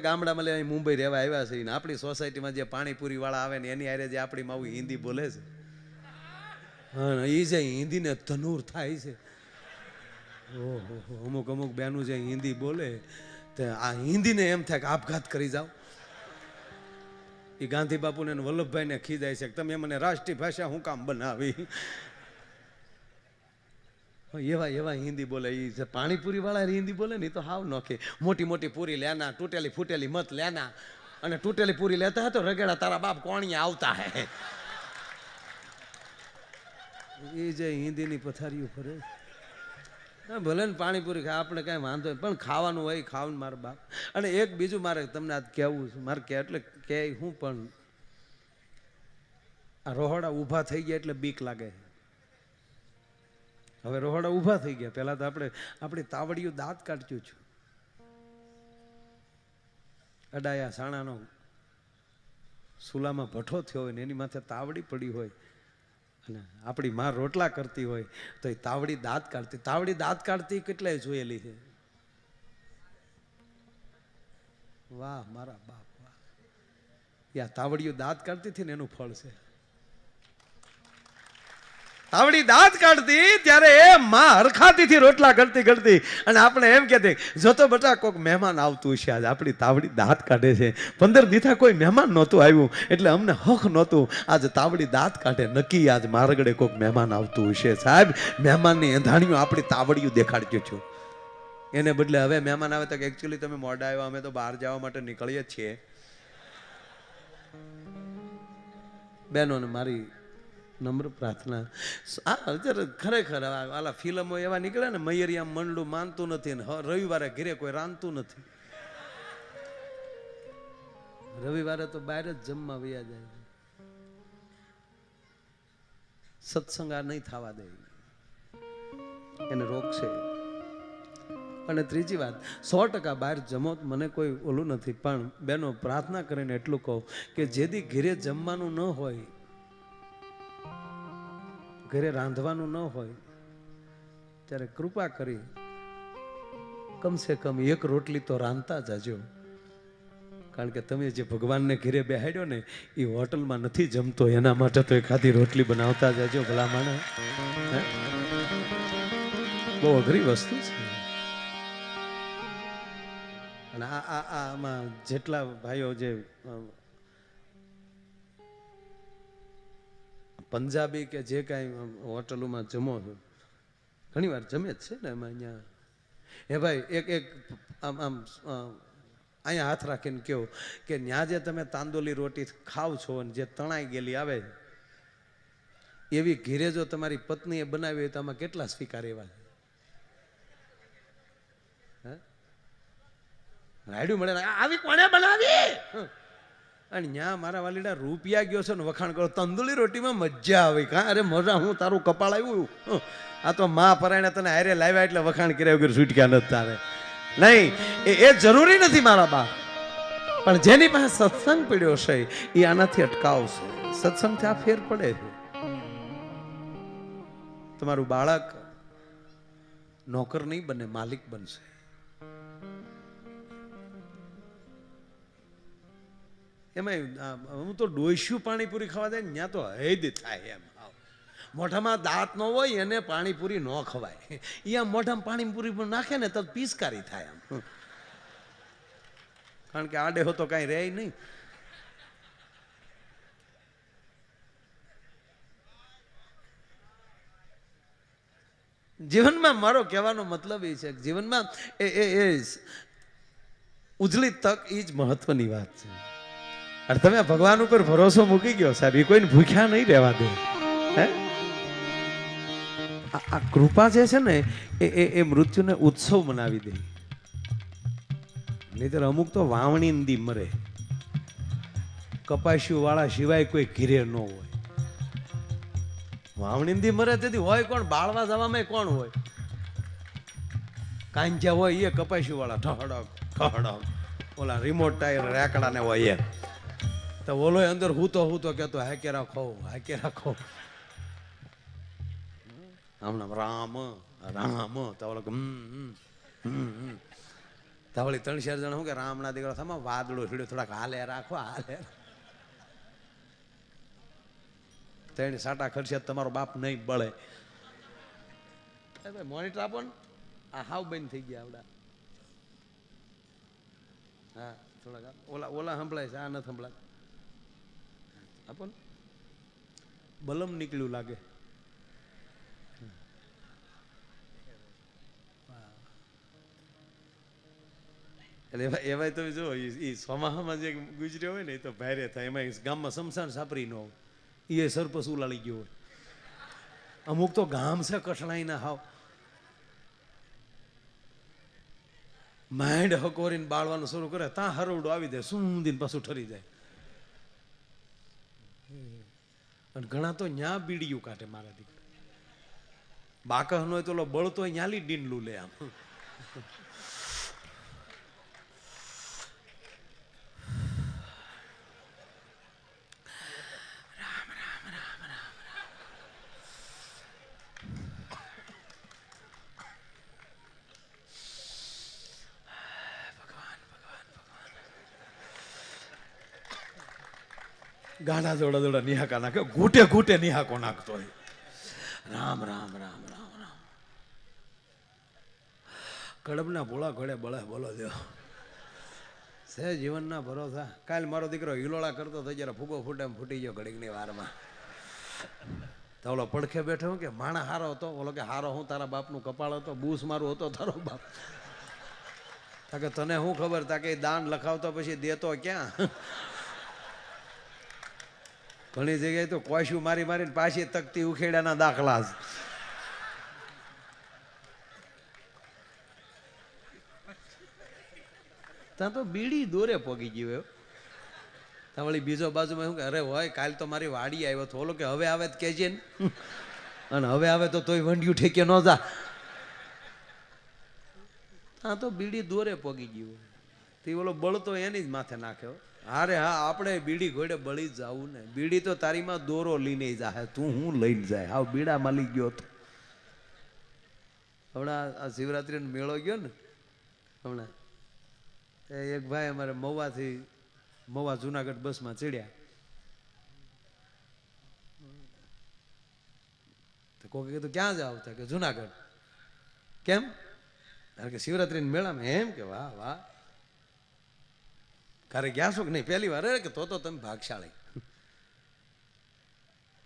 ગામડામાં લઈને મુંબઈ રહેવા આવ્યા છે ને આપણી સોસાયટીમાં જે પાણીપુરી વાળા આવે ને એની આરે જે આપણી માવું હિન્દી બોલે છે. હા એ જે હિન્દીને ધનુર થાય છે. ઓહો અમુક અમુક બેનું જે હિન્દી બોલે, તે આ હિન્દીને એમ થાય કે આપઘાત કરી જાઓ. એ ગાંધી બાપુને વલ્લભભાઈને ખીજાય છે કે તમે મને રાષ્ટ્રીય ભાષા હું કામ બનાવી? એવા એવા હિન્દી બોલે એ જે પાણીપુરી વાળા હિન્દી બોલે ને એ તો હાવ નોખે. મોટી મોટી પૂરી લેના, તૂટેલી ફૂટેલી મત લેના. અને તૂટેલી પૂરી લેતા હતો રગેડા તારા બાપ કોણિયા આવતા હે. એ જે હિન્દીની પથારીઓ ફરે ભલે ને પાણીપુરી ખાય આપણે કાંઈ વાંધો પણ ખાવાનું હોય ખાવાનું મારા બાપ. અને એક બીજું મારે તમને આજ કહેવું છે. મારે કે એટલે કે હું પણ આ રોહડા ઊભા થઈ ગયા એટલે બીક લાગે હવે રોહડા ઊભા થઈ ગયા. પહેલાં તો આપણે, આપણી તાવડિયું દાંત કાઢ્યું છું. અડાયા સાણાનો સુલામાં ભઠ્ઠો થયો હોય ને એની માથે તાવડી પડી હોય અને આપણી માં રોટલા કરતી હોય તો એ તાવડી દાંત કાઢતી. તાવડી દાંત કાઢતી કેટલાય જોયેલી છે? વાહ, મારા બાપ, વાહ. યા તાવડીઓ દાંત કાઢતી હતી ને એનું ફળ છે. તાવડી દાંત કાઢતી ત્યારે એ માં હરખાતીથી રોટલા કરતી કરતી. અને આપણે એમ કહેતી, જો તો બટા કોઈક મહેમાન આવતું છે આજે, આપણી તાવડી દાંત કાઢે છે. પંદર દીથા કોઈ મહેમાન નહોતું આવ્યું, એટલે અમને હક નહોતું. આજ તાવડી દાંત કાઢે, નક્કી આજ મારગડે કોઈક મહેમાન આવતું હશે. સાહેબ, મહેમાનની એંધાણીઓ આપણી તાવડિયું દેખાડજો છો. એને બદલે હવે મહેમાન આવે તો એકચ્યુઅલી તમે મોડા આવ્યા, અમે તો બહાર જવા માટે નીકળીએ જ છીએ. બહેનોને મારી નમ્ર પ્રાર્થના. આ અત્યારે ખરેખર આલા ફિલ્મો એવા નીકળે ને, મયરિયા મંડળું માનતું નથી ને રવિવારે ઘરે કોઈ રાંધતું નથી. રવિવારે તો બહાર જ જમવા વયા જાય. સત્સંગ આ નહીં થવા દે. એને રોકશે અને ત્રીજી વાત, સો ટકા બહાર જમો મને કોઈ ઓલું નથી, પણ બેનો પ્રાર્થના કરીને એટલું કહું કે જેથી ઘરે જમવાનું ન હોય ઘરે રાંધવાનું ન હોય, ત્યારે કૃપા કરી કમસે કમ એક રોટલી તો રાંધતા જાજો. કારણ કે તમે જે ભગવાનને ઘેરે બેહાડ્યો ને, એ હોટલમાં નથી જમતો, એના માટે તો એકાદી રોટલી બનાવતા જાજો ભલા માણસ. બહુ અઘરી વસ્તુ છે. અને આ આમાં જેટલા ભાઈઓ જે પંજાબી કે જે કાંઈ હોટલોમાં જમો છો. ઘણી વાર જમે જ છે ને એમાં અહીંયા. હે ભાઈ, એક એક, આમ આમ અહીંયા હાથ રાખીને કહો કે ત્યાં જે તમે તાંદોલી રોટી ખાવ છો અને જે તણાઈ ગયેલી આવે, એવી ઘીરે જો તમારી પત્નીએ બનાવી હોય તો આમાં કેટલા સ્વીકાર એવા રાયડું મળે આવી કોણે બનાવી. અને ત્યાં મારા વાલીડા રૂપિયા ગયો છે ને વખાણ કરો. તંદુરી રોટીમાં મજા આવી. કાં? અરે મજા, હું તારું કપાળ આવ્યું આ તો મા પરાયણે તને હારે લાવ્યા એટલે વખાણ કર્યા વગર છૂટક્યા નથી તારે. નહીં, એ એ જરૂરી નથી મારા બા. પણ જેની પાસે સત્સંગ પીડ્યો છે, એ આનાથી અટકાવશે. સત્સંગથી આ ફેર પડે તમારું બાળક નોકર નહીં બને, માલિક બનશે. એમાં હું તો ડોસ્યું પાણીપુરી ખાવા દે ત્યાં તો હૈદ થાય એમ. મોઢામાં દાંત ન હોય, એને પાણીપુરી ન ખવાય. અહીંયા મોઢામાં પાણીપુરી પણ નાખે ને તો પિચકારી થાય એમ. કારણ કે આડે હો તો કાંઈ રહે નહીં. જીવનમાં મારો કહેવાનો મતલબ એ છે જીવનમાં એ એ એ ઉજળી તક એ જ મહત્વની વાત છે. અને તમે ભગવાન ઉપર ભરોસો મૂકી ગયો સાહેબ, એ કોઈને ભૂખ્યા નહીં રહેવા દે. હે? આ કૃપા જે છે ને, એ એ મૃત્યુને ઉત્સવ મનાવી દે. નહીતર અમુક તો વાવણી દી મરે. કપાસ્યું વાળા સિવાય કોઈ ઘીરે ન હોય. વાવણી દી મરે તેથી હોય કોણ? બાળવા જવામાં કોણ હોય? કાંજા હોય એ કપાસ્યું વાળા ઠહડક ઠહડક ઓલા રિમોટ ટાયર રેકડા ને હોય એ. તો ઓલો અંદર હૂતો હૂતો કહેતો હાકે રાખો હાકે રાખો હમણાં રામ રામ તો ઓલો. તો વળી ત્રણ ચાર જણા શું કે, રામના દીકરા થમાં વાદળો હીડ્યો, થોડાક હાલે રાખો, હાલે. ત્રણ સાટા ખર્ચે તમારો બાપ નહીં બળે. ભાઈ મોનિટર આપો ને. આ હાવ બંધ થઈ ગયા આવડા. હા, થોડાક ઓલા ઓલા સંભળાય છે, આ નથી સંભળાય. આપો ને. બલમ નીકળ્યું લાગે. એટલે એવા એવાય તમે જો એ સોમાહામાં જે ગુજર્યો હોય ને એ તો ભારે થાય. એમાં ગામમાં સમસાન સાપરી ન હોય. એ સરપસ ઉલાળી ગયો હોય. અમુક તો ગામ છે કઠણાઈ ના હાવ. માઇન્ડ હકોરીને બાળવાનું શરૂ કરે ત્યાં હરવડું આવી જાય, સુંદીને પાછું ઠરી જાય. અને ઘણા તો ન્યા બીડીયું કાઢે મારા દીકરા બાકહ નો તો બળતો ન્યાલી ડીંડલું લે આમ. ગાડા જોડા દોડા નિહાકા નાખે. ઘૂંટે ઘૂંટે નિહાકો નાખતો હોય. રામ રામ રામ રામ રામ. કડબના ભોળા ઘોડે બળે બોલો દો છે જીવનના ભરોસા. કાલ મારો દીકરો હિલોળા કરતો થઈ જયારે ફૂગો ફૂટે ફૂટી ગયો ઘડીકની વારમાં. તો ઓલો પડખે બેઠો કે માણા હારો હતો. ઓલો કે હારો હું તારા બાપનું કપાળ હતો, બૂસ મારું હતો તારો બાપ. તાકે તને શું ખબર? તાકે દાન લખાવતો પછી દેતો ક્યાં? ઘણી જગ્યાએ તો કોશ્યું મારી મારીને પાછી તકતી ઉખેડાના દાખલા ત્યાં તો બીડી દોરે પોગી ગયો. ત્યાં વળી બીજો બાજુમાં શું કે, અરે હોય, કાલ તો મારી વાડી આવ્યો તો. ઓલો કે, હવે આવે તો કહેજે ને. અને હવે આવે તો તોય વંડિયું ઠેકે ન જા. ત્યાં તો બીડી દોરે પોગી ગયું તે ઓલો બળતો એની જ માથે નાખ્યો અરે હા, આપણે બીડી ઘોડે બળી જાવું ને. બીડી તો તારીમાં દોરો લઈને જાય તું હું લઈને જાય હા બીડામાં લઈ ગયો તો હમણાં આ શિવરાત્રિનો મેળો ગયો ને, હમણાં. એક ભાઈ અમારે મવાથી મવા જુનાગઢ બસમાં ચડ્યા. તો કોઈ કીધું, ક્યાં જાવ? કે, જુનાગઢ. કેમ? કારણ કે શિવરાત્રીના મેળામાં એમ કે, વાહ વાહ. કારે ગયા છો કે નહીં? પહેલી વાર કે તો તો તમે ભાગશાળી.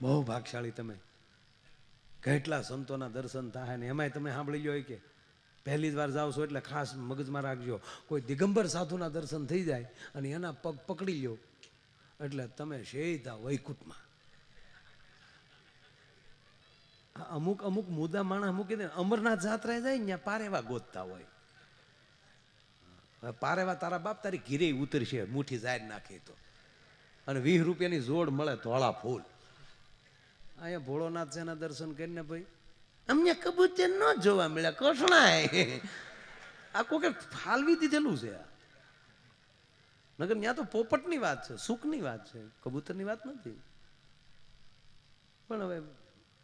બહુ ભાગશાળી તમે. કેટલા સંતોના દર્શન થાય ને એમાંય તમે સાંભળી લો કે પહેલી જ વાર જાઓ છો એટલે ખાસ મગજમાં રાખજો. કોઈ દિગંબર સાધુના દર્શન થઈ જાય અને એના પગ પકડી લ્યો. એટલે તમે સીધા વૈકુંઠમાં. અમુક અમુક મુદ્દા માણસ મૂકી દે અમરનાથ જાત્રાએ જાય ને ત્યાં પારેવા ગોતતા હોય. પારેવા તારા બાપ તારી ઘીરે ઉતરશે મુઠ્ઠી જાહેર નાખી તો. અને વીસ રૂપિયાની જોડ મળે ધોળા ફૂલ. અહીંયા ભોળોનાથ છે દર્શન કરીને ભાઈ. અમને કબૂતર ન જોવા મળ્યા કસણાય આ કોકે ફાલવી દીધેલું છે આ. નગર ત્યાં તો પોપટની વાત છે સુખની વાત છે. કબૂતરની વાત નથી. પણ હવે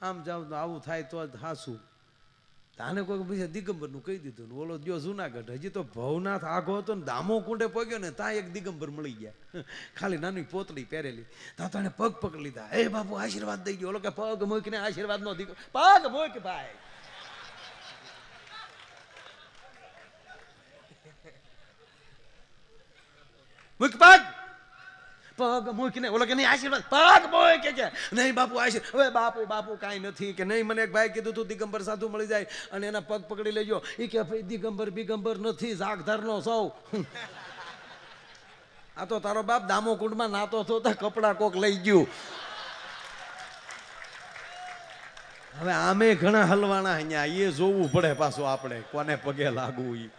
આમ જાવ તો આવું થાય તો જ હાસું. તાને કોઈ પછી દિગંબરનું કહી દીધું ઓલો જો જુનાગઢ, હજી તો ભવનાથ આઘો હતો ને, દામો કુંડે પગ્યો ને, ત્યાં એક દિગંબર મળી ગયા. ખાલી નાની પોતળી પહેરેલી. ત્યાં તને પગ પકડી લીધા. એ બાપુ, આશીર્વાદ દઈ ગયો ઓલો કે, પગ મૂકીને આશીર્વાદ નો દીકરો પગ મૂક ભાઈ. મૂક પગ. પગ મૂકીને ઓલો કે નહીં, આશીર્વાદ, પગ મૂકે કે નહીં, બાપુ, આશીર્વાદ. હવે બાપુ બાપુ, કાંઈ નથી કે નહીં. મને એક ભાઈ કીધું તું, દિગંબર સાધુ મળી જાય અને એના પગ પકડી લેજો. એ કે ભાઈ, દિગંબર, બિગંબર નથી, ઝાકધારનો સૌ. આ તો તારો બાપ દામો કુંડમાં નાતો હતો, તો કપડા કોક લઈ ગયું. હવે આમે ઘણા હલવાના અહીંયા એ જોવું પડે પાછું આપણે, કોને પગે લાગવું ઈ.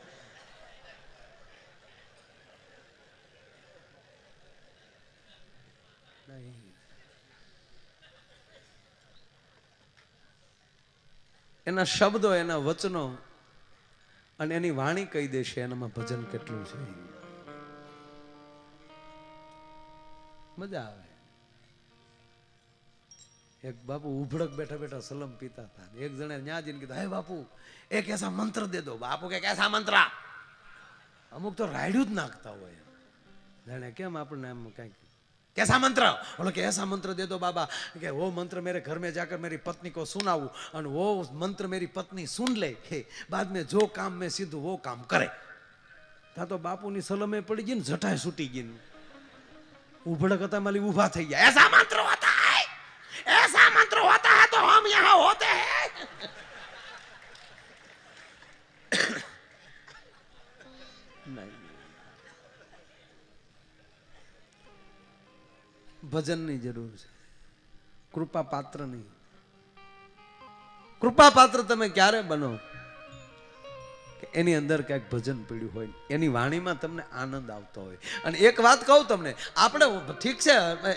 એના શબ્દો, એના વચનો અને એની વાણી કહી દેશે, એનામાં ભજન કેટલું છે. મજા આવે. એક બાપુ ઉભડક બેઠા બેઠા સલમ પીતા હતા. એક જણે ન્યા જઈને કીધું, હે બાપુ એક એસા મંત્ર દે દો. બાપુ કે, કેસા મંત્ર? અમુક તો રાયડું જ નાખતા હોય જાણે કેમ આપણને એમ કંઈક कैसा मंत्र बोलो कि ऐसा मंत्र दे दो बाबा कि वो मंत्र मेरे घर में जाकर मेरी पत्नी को सुनाऊं और वो मंत्र मेरी पत्नी सुन ले हे बाद में जो काम मैं सिद्ध वो काम करे તા તો બાપુની સલમે પડી ગઈ ને જટાય છૂટી ગઈ ને ઉભડક હતા માલી ઊભા થઈ ગયા ऐसा मंत्र होता है ऐसा मंत्र होता है तो हम यहाँ होते हैं ભજનની જરૂર છે. કૃપા પાત્ર નહીં. કૃપા પાત્ર તમે ક્યારે બનો? કે એની અંદર ક્યાંક ભજન પીડ્યું હોય, એની વાણીમાં તમને આનંદ આવતો હોય. અને એક વાત કહું તમને, આપણે ઠીક છે,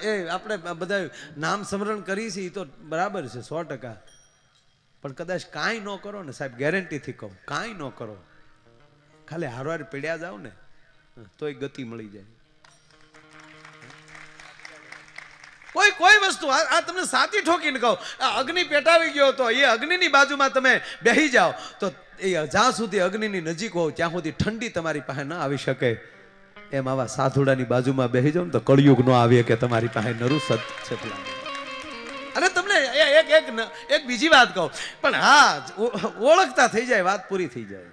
એ આપણે બધા નામ સ્મરણ કરી છે એ તો બરાબર છે, સો ટકા. પણ કદાચ કાંઈ ન કરો ને, સાહેબ, ગેરંટીથી કહું, કાંઈ ન કરો. ખાલી હારવાર પીડ્યા જાવ ને તોય ગતિ મળી જાય. કોઈ કોઈ વસ્તુ, આ તમને સાચી ઠોકીને કહું. આ અગ્નિ પેટાવી ગયો તો એ અગ્નિની બાજુમાં તમે બેહી જાઓ. તો એ જ્યાં સુધી અગ્નિની નજીક હોવ, ત્યાં સુધી ઠંડી તમારી પાસે ન આવી શકે. એમ આવા સાધુડાની બાજુમાં બેહી જાઓ ને તો કળિયુગ ન આવે કે તમારી પાસે નરું સત છે અને તમને એક એક એક બીજી વાત કહું. પણ હા ઓળખતા થઈ જાય, વાત પૂરી થઈ જાય.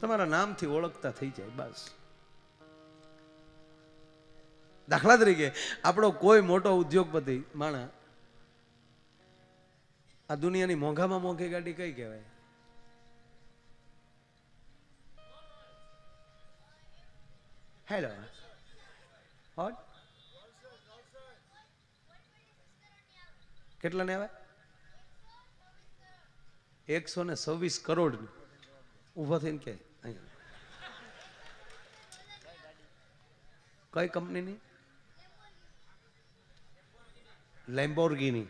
તમારા નામથી ઓળખતા થઈ જાય, બસ. દાખલા તરીકે આપણો કોઈ મોટો ઉદ્યોગપતિ, માણા, આ દુનિયાની મોંઘામાં મોંઘી ગાડી કઈ કહેવાય? હેલો હોટ કેટલા ને આવે? એકસો ને છવ્વીસ કરોડ ઊભો થઈને કે કઈ કંપનીની? લેમ્બોર્ગીની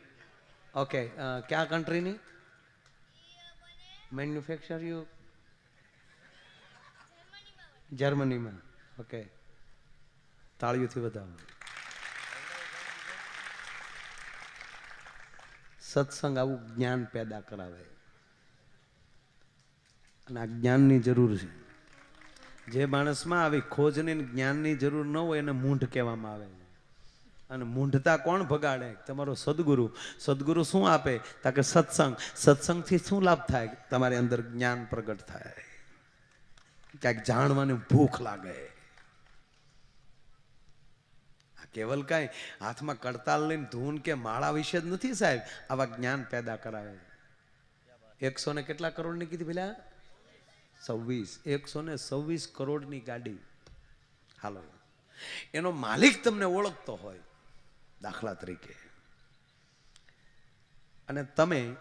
ઓકે ક્યાં કન્ટ્રીની મેન્યુફેક્ચર યુ જર્મનીમાં ઓકે તાળીઓથી વધાવો સત્સંગ આવું જ્ઞાન પેદા કરાવે. અને આ જ્ઞાનની જરૂર છે. જે માણસમાં આવી ખોજની જ્ઞાનની જરૂર ન હોય એને મૂંઢ કહેવામાં આવે. અને મૂંઢતા કોણ ભગાડે? તમારો સદગુરુ. સદગુરુ શું આપે? તા કે સત્સંગ. સત્સંગથી શું લાભ થાય? તમારી અંદર જ્ઞાન પ્રગટ થાય. ક્યાંક જાણવાની ભૂખ લાગે. આ કેવલ કાંઈ હાથમાં કડતાલ લઈને ધૂન કે માળા વિશે જ નથી સાહેબ. આવા જ્ઞાન પેદા કરાવે. એકસો ને કેટલા કરોડની કીધી પેલા છવ્વીસ. એકસો ને છવ્વીસ કરોડની ગાડી. હાલો. એનો માલિક તમને ઓળખતો હોય. દાખલા તરીકે. અને તમે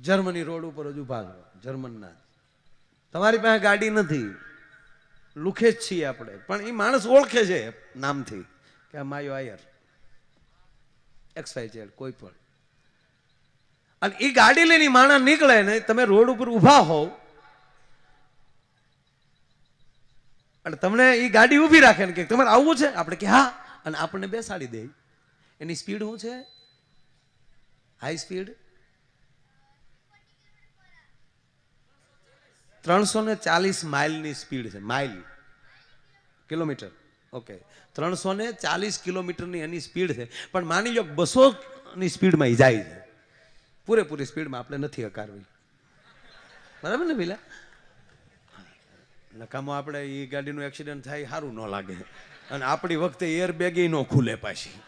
જર્મની રોડ ઉપર જ ઊભા છો, જર્મનના તમારી પાસે ગાડી નથી. લુખે જ છીએ આપણે. પણ એ માણસ ઓળખે છે નામથી કે આ માયો આયર. એક્સાઇઝ ઝેડ કોઈ પણ. અને એ ગાડી લઈને માણસ નીકળે ને તમે રોડ ઉપર ઊભા હોવ અને તમને એ ગાડી ઊભી રાખે ને કે તમારે આવવું છે? આપણે કે હા. અને આપણને બેસાડી દે. એની સ્પીડ શું છે? High speed? ત્રણસો ને ચાલીસ માઇલની સ્પીડ છે. માઇલ. કિલોમીટર. ઓકે. ત્રણસો ને ચાલીસ કિલોમીટરની એની સ્પીડ છે. પણ માની લો બસો ની સ્પીડમાં એ જાય છે. પૂરેપૂરી સ્પીડમાં આપણે નથી હકારવી. બરાબર ને પેલા નકામો આપણે એ ગાડીનું એક્સિડન્ટ થાય સારું ન લાગે. અને આપણી વખતે એર બેગ ન ખુલે પાછી.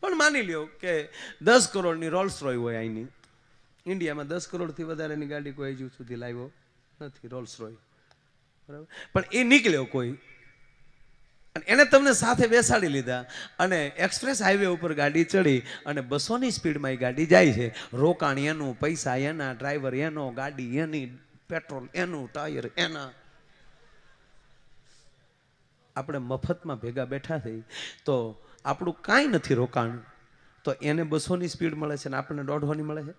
પણ માની લ્યો કે દસ કરોડની રોલ્સ રોય હોય અહીંની ઇન્ડિયામાં દસ કરોડથી વધારેની ગાડી કોઈ હજુ સુધી લાવ્યો નથી રોલ્સ રોય બરાબર? પણ એ નીકળ્યો કોઈ અને એને તમને સાથે બેસાડી લીધા. અને એક્સપ્રેસ હાઈવે ઉપર ગાડી ચડી અને બસોની સ્પીડમાં એ ગાડી જાય છે. રોકાણ એનું, પૈસા એના, ડ્રાઈવર એનો, ગાડી એની, પેટ્રોલ એનું, ટાયર એના. આપણે મફતમાં ભેગા બેઠા થઈ. તો આપણું કાંઈ નથી રોકાણ. તો એને બસોની સ્પીડ મળે છે ને આપણને દોઢવાની મળે છે?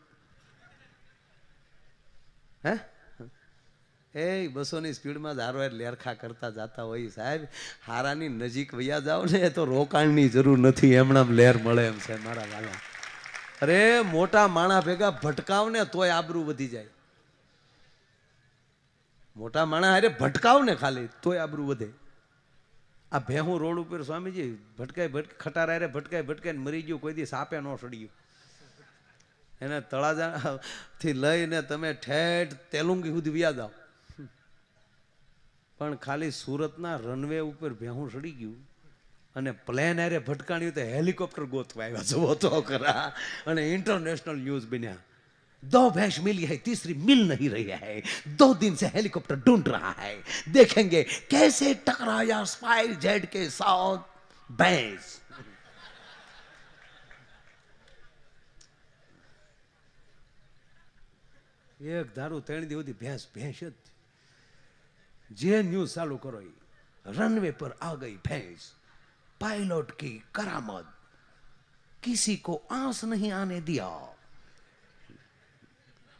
હે? એ બસોની સ્પીડમાં ધારો લેરખા કરતા જતા હોય સાહેબ. હારાની નજીક વૈયા જાઓ ને, તો રોકાણની જરૂર નથી. એમણામ લેર મળે એમ છે મારા વાલા. અરે, મોટા માણા ભેગા ભટકાવ ને, તોય આબરૂ વધી જાય. મોટા માણા અરે ભટકાવ ને ખાલી, તોય આબરૂ વધે. આ ભેહું રોડ ઉપર સ્વામીજી, ભટકાય ભટક ખટારા રે ભટકાય ભટકાઈને મરી ગયું, કોઈ દી સાપે ન સડ્યું. એને તળાજા થી લઈને તમે ઠેઠ તેલુંગી સુધી વ્યાજ આવો પણ ખાલી સુરતના રનવે ઉપર ભેહું સડી ગયું અને પ્લેન અરે ભટકાણ્યું તો હેલિકોપ્ટર ગોતવા આવ્યા જુઓ તો ખરા અને ઇન્ટરનેશનલ ન્યૂઝ બન્યા दो भैंस मिली है तीसरी मिल नहीं रही है दो दिन से हेलीकॉप्टर ढूंढ रहा है देखेंगे कैसे टकराया स्पाइस जेट के साथ भैंस એક ધારું ત્રણ દી સુધી ભેંસ ભેંસ જ જે ન્યૂઝ ચાલુ કરો એ રનવે પર આ ગઈ ભેંસ. पायलट કી करामत કિસી કો આંસ नहीं આને દિયા.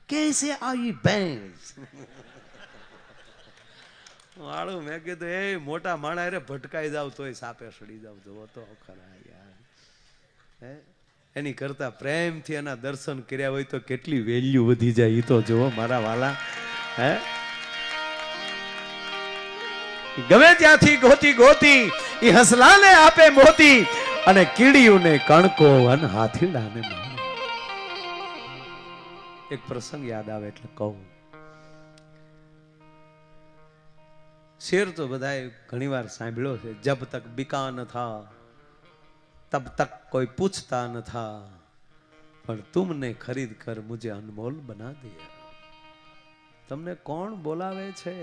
कैसे आई भैंस વાળું મેં કીધું, એ મોટા માણા રે ભટકાઈ જાવ તોય સાપે સડી જાવ. જોવો તો ખરા યાર. હે? એની કરતા પ્રેમથી એના દર્શન કર્યા હોય તો કેટલી વેલ્યુ વધી જાય એ તો જુઓ મારા વાલા. હે? ગમે ત્યાંથી ગોતી ગોતી એ હસલાને આપે મોતી અને કીડીઓને કણકો અને હાથીડાને એક પ્રસંગ યાદ આવે એટલે કહું. શેર તો બધાએ ઘણીવાર સાંભળ્યો છે, જબ તક બિકા ન થા, તબ તક કોઈ પૂછતા ન થા, પણ તુમને ખરીદ કર મુજે અનમોલ બના દે. તમને કોણ બોલાવે છે?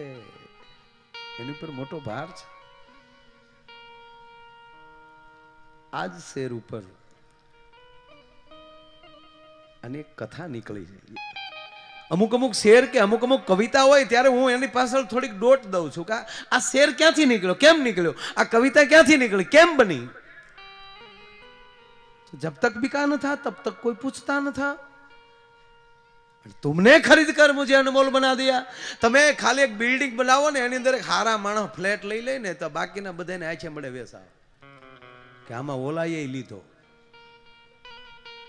એની ઉપર મોટો ભાર છે. આજ શેર ઉપર અને કથા નીકળી છે. અમુક અમુક શેર કે અમુક અમુક કવિતા હોય ત્યારે હું એની પાછળ થોડીક ડોટ દઉં છું કે આ શેર ક્યાંથી નીકળ્યો? કેમ નીકળ્યો? આ કવિતા ક્યાંથી નીકળી? કેમ બની? જબ તક બિકા ન થા, તબ તક કોઈ પૂછતા ન થા. તુમને ખરીદ કર મુજે અનમોલ બના દિયા. તમે ખાલી એક બિલ્ડિંગ બનાવો ને એની અંદર એક હારા માણસ ફ્લેટ લઈ લઈને તો બાકીના બધાને આછે મળે વેસાવ. કે આમાં ઓલાએ લીધો.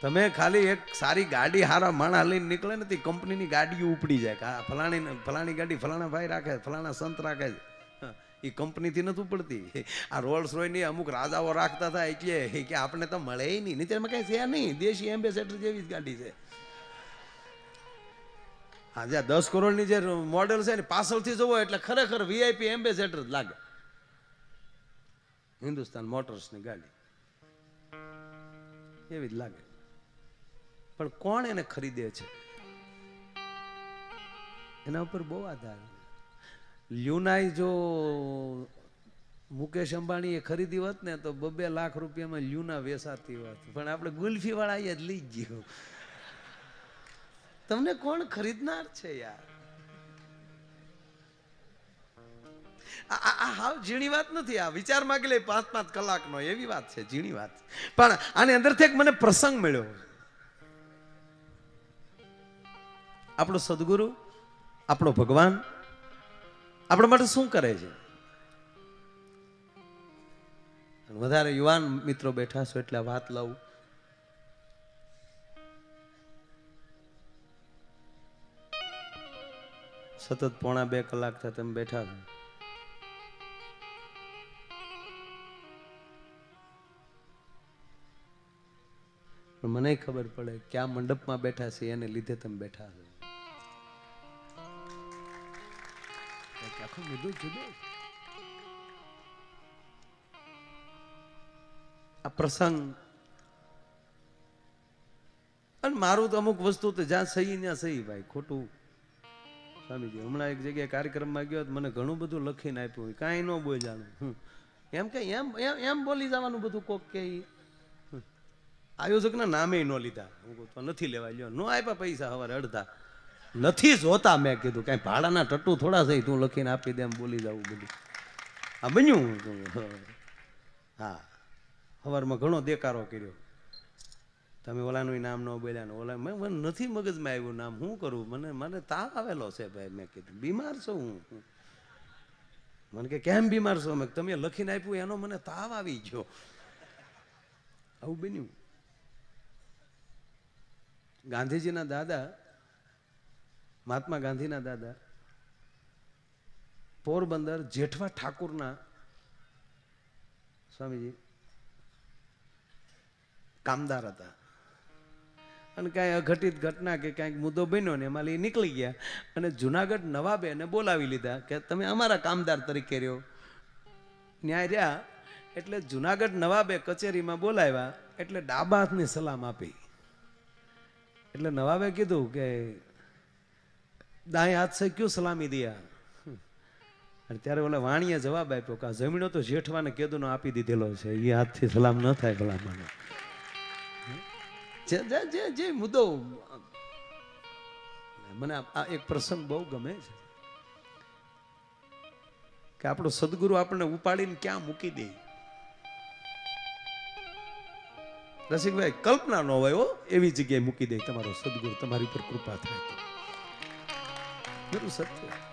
તમે ખાલી એક સારી ગાડી હારા માણા લઈને નીકળે ને તે કંપનીની ગાડીઓ ઉપડી જાય. કે આ ફલાણી ફલાણી ગાડી ફલાણા ભાઈ રાખે, ફલાણા સંત રાખે છે એ કંપનીથી નથી ઉપડતી. આ રોલ્સ રોયની અમુક રાજાઓ રાખતા હતા એટલે કે આપણે તો મળે નહીં. નહીં તેમાં કઈ છે નહીં. દેશી એમ્બેસેડર જેવી જ ગાડી છે. હા, જ્યાં દસ કરોડની જે મોડેલ છે ને, પાછળથી જોવો એટલે ખરેખર વીઆઈપી એમ્બેસેડર જ લાગે. હિન્દુસ્તાન મોટર્સની ગાડી. એવી જ લાગે. પણ કોણ એને ખરીદે છે? એના ઉપર બહુ આધાર લ્યુનાઈ જો મુકેશ અંબાણી એ ખરીદી હોત ને, તો બબે લાખ રૂપિયામાં લ્યુના વેસાતી હોત. પણ આપણે ગુલ્ફી વાળા જ લઈ ગયો. તમને કોણ ખરીદનાર છે યાર? આ હાવ ઝીણી વાત નથી, આ વિચાર માગી લે પાંચ પાંચ કલાકનો, એવી વાત છે, ઝીણી વાત. પણ આની અંદરથી એક મને પ્રસંગ મળ્યો. આપણો સદગુરુ, આપણો ભગવાન, આપણા માટે શું કરે છે? વધારે યુવાન મિત્રો બેઠા છો એટલે વાત લઉં. સતત પોણા બે કલાક થયા તમે બેઠા મને ખબર પડે ક્યાં મંડપમાં બેઠા છે, એને લીધે તમે બેઠા છે. આ પ્રસંગ અને મારું તો અમુક વસ્તુ તો જ્યાં સહી, ત્યાં સહી ભાઈ, ખોટું સ્વામીજી, હમણાં એક જગ્યાએ કાર્યક્રમમાં ગયો મને ઘણું બધું લખીને આપ્યું હોય. કાંઈ ન બોલવાનું હમ. એમ કે, એમ એમ બોલી જવાનું બધું કોક કે. આયોજકના નામે ન લીધા. હું તો નથી લેવા લ્યો. ન આપ્યા પૈસા સવારે અડધા. નથી જોતા મેં કીધું. કાંઈ ભાડાના ટટ્ટુ થોડા થઈ તું લખીને આપી દે એમ બોલી જવું બધું. આ બન્યું. હા સવારમાં ઘણો દેકારો કર્યો. તમે ઓલાનું નામ ન બોલ્યા ને ઓલા મેં મને નથી મગજમાં આવ્યું નામ. શું કરું? મને મને તાવ આવેલો છે ભાઈ, મેં કીધું. બીમાર છું હું. મને કે, કેમ બીમાર છો? મેં તમે લખીને આપ્યું, એનો મને તાવ આવી ગયો. આવું બન્યું. ગાંધીજીના દાદા, મહાત્મા ગાંધીના દાદા, પોરબંદર જેઠવા ઠાકુરના સ્વામીજી કામદાર હતા. અને કાંઈ અઘટિત ઘટના કે કાંઈક મુદ્દો બન્યો ને એમાં એ નીકળી ગયા. અને જુનાગઢ નવાબે એને બોલાવી લીધા કે તમે અમારા કામદાર તરીકે રહ્યો. ન્યાય રહ્યા, એટલે જુનાગઢ નવાબે કચેરીમાં બોલાવ્યા, એટલે ડાબા હાથની સલામ આપી. એટલે નવાબે કીધું કે દાય હાથ સે ક્યું સલામી દિયા? અને ત્યારે ઓલા વાણીએ જવાબ આપ્યો કે, આ જમીનો તો જેઠવાને કેદુનો આપી દીધેલો છે એ હાથથી સલામ ન થાય ભલામણ. જે મુદ્દો, મને આ એક પ્રસંગ બહુ ગમે છે. કે આપણો સદગુરુ આપણને ઉપાડીને ક્યાં મૂકી દે? રસિકભાઈ, કલ્પના ન હોય એવી જગ્યાએ મૂકી દે તમારો સદગુરુ, તમારી પર કૃપા થાય તો. સત્ય.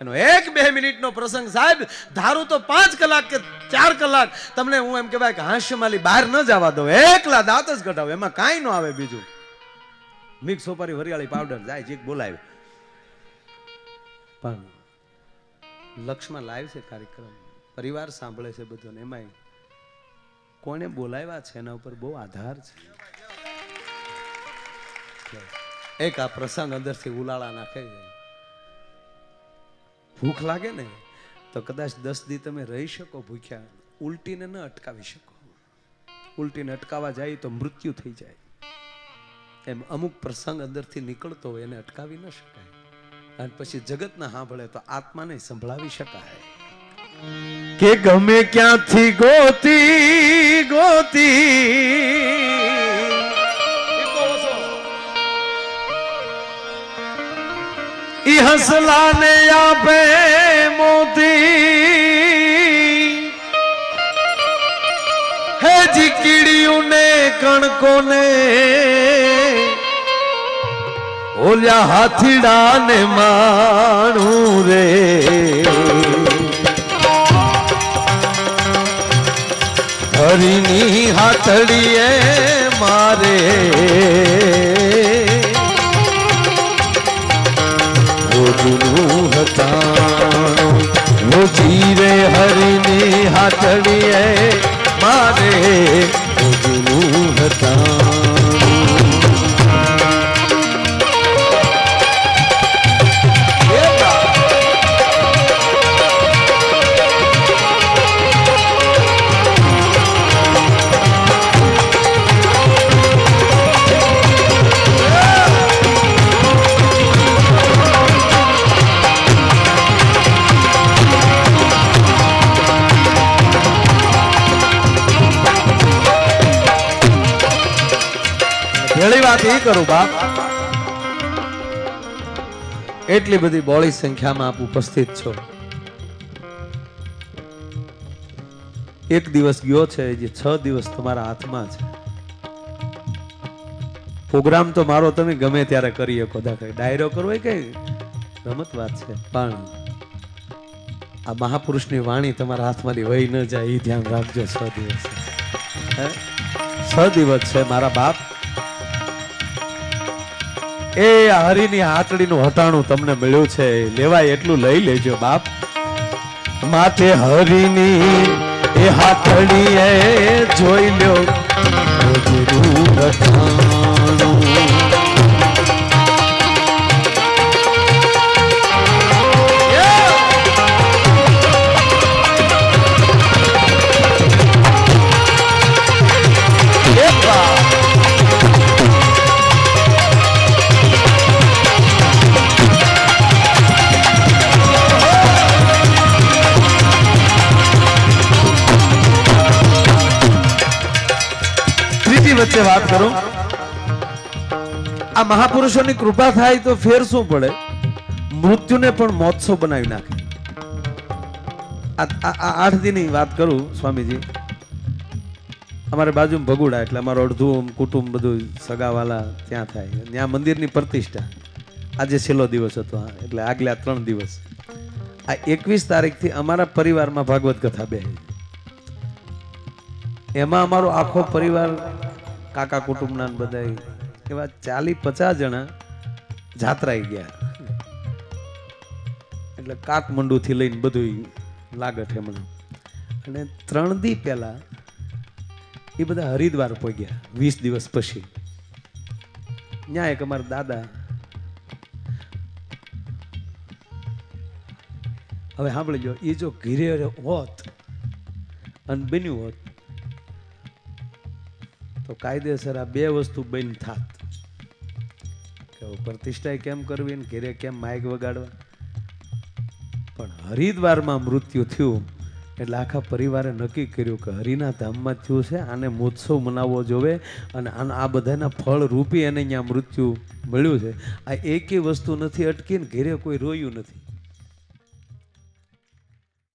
એનો એક બે મિનિટનો પ્રસંગ સાહેબ, ધારું તો પાંચ કલાક કે ચાર કલાક, તમને હું એમ કહેવાય કે હાસ્યમાલી બહાર ન જવા દો એકલા દાંત જ ઘટાવો એમાં કાંઈ ન આવે બીજું. મિક્સ સોપારી વરિયાળી પાવડર જાય જીક બોલાવે પણ લક્ષમાં લાઈવ છે કાર્યક્રમ, પરિવાર સાંભળે છે બધું ને એમાંય કોને બોલાવ્યા છે એના ઉપર બહુ આધાર છે. એક આ પ્રસંગ અંદરથી ઉલાળા નાખે છે. ભૂખ લાગે ને, તો કદાચ દસ દી તમે રહી શકો ભૂખ્યા, ઉલટીને ન અટકાવી શકો. ઉલટીને અટકાવવા જાય તો મૃત્યુ થઈ જાય. એમ અમુક પ્રસંગ અંદરથી નીકળતો હોય એને અટકાવી ન શકાય. અને પછી જગતના સાંભળે તો આત્માને સંભળાવી શકાય. કે ગમે ક્યાંથી ગોતી ગોતી હસલાને આપે મોતી. હે જીકીડિયું ને કણકોને. ઓલ્યા હાથીડા ને માણું રે. હરીની હાથડીએ મારે. રોજનું હતાણું રોજી રે હરિની હાથડીએ. મારે કરું બાપ એટલી બધી બોળી સંખ્યામાં આપ ઉપસ્થિત છો. એક દિવસ ગયો છે, જે છ દિવસ તમારા હાથમાં છે. પ્રોગ્રામ તો મારો તમે ગમે ત્યારે કરી શકો, દાખલા ડાયરો કરવો કઈ રમત વાત છે, પણ આ મહાપુરુષની વાણી તમારા હાથમાંથી વહી ન જાય, એ ધ્યાન રાખજો, છ દિવસ? છ દિવસ છે, મારા બાપ એ હરીની હાથડીનું હટાણું તમને મળ્યું છે, લેવાય એટલું લઈ લેજો, બાપ માથે હરીની એ હાથડી એ જોઈ લ્યો હટાણું. વચ્ચે વાત કરું? આ મહાપુરુષોની કૃપા થાય તો ફેર શું પડે? મૃત્યુને પણ મોત્સવ બનાવી નાખે. આઠ દીની વાત કરું, સ્વામીજી. અમારે બાજુમાં ભગુડા, એટલે અમારું અડધું કુટુંબ બધું સગાવાલા ત્યાં થાય. ત્યાં મંદિરની પ્રતિષ્ઠા. આજે છેલ્લો દિવસ હતો એટલે આગલા ત્રણ દિવસ. આ એકવીસ તારીખથી અમારા પરિવારમાં ભાગવત કથા બે એમાં અમારો આખો પરિવાર કાકા કુટુંબના બધા એવા ચાલી પચાસ જણા જાત્રાઈ ગયા. એટલે કાઠમંડુથી લઈને બધું લાગત હમણાં અને ત્રણ દી પહેલા એ બધા હરિદ્વાર પહોંચ્યા વીસ દિવસ પછી. ત્યાં એક અમારા દાદા. હવે સાંભળી જો એ જો ઘીરે હોત અને બન્યું હોત તો કાયદેસર આ બે વસ્તુ બન થાત. કે પ્રતિષ્ઠા કેમ કરવી ને ઘેરે કેમ માઇક વગાડવા? પણ હરિદ્વારમાં મૃત્યુ થયું એટલે આખા પરિવારે નક્કી કર્યું કે હરિના ધામમાં થયું છે, આને મહોત્સવ મનાવવો જોવે અને આ બધાના ફળ રૂપી એને અહીંયા મૃત્યુ મળ્યું છે. આ એકેય વસ્તુ નથી અટકીને ઘેરે કોઈ રોયું નથી.